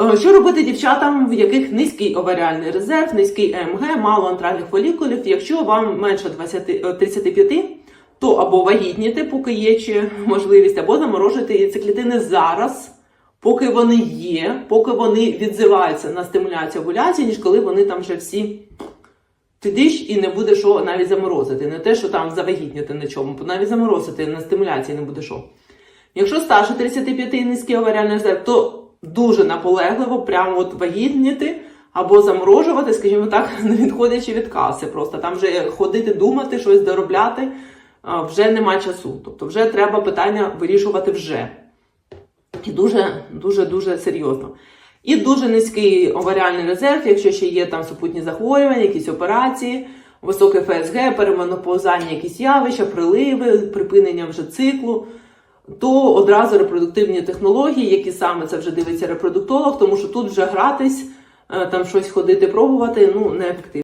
Е, Що робити дівчатам, в яких низький оваріальний резерв, низький ЕМГ, мало антральних фолікулів? Якщо вам менше 20, е, 35, то або вагітніти, поки є чи можливість, або заморожити яйцеклітини зараз, поки вони є, поки вони відзиваються на стимуляцію овуляції, ніж коли вони там вже всі тидиш і не буде що навіть заморозити. Не те, що там завагітніти на чому, навіть заморозити на стимуляції не буде що. Якщо старше 35 і низький оваріальний резерв, то дуже наполегливо прямо от вагітніти або заморожувати, скажімо так, не відходячи від каси. Просто там вже ходити, думати, щось доробляти вже нема часу. Тобто вже треба питання вирішувати вже. І дуже, дуже, дуже серйозно. І дуже низький оваріальний резерв, якщо ще є там супутні захворювання, якісь операції, високе ФСГ, переменопаузальні якісь явища, приливи, припинення вже циклу, то одразу репродуктивні технології, які саме це вже дивиться репродуктолог, тому що тут вже гратись, е, там щось ходити, пробувати, ну, неефективно.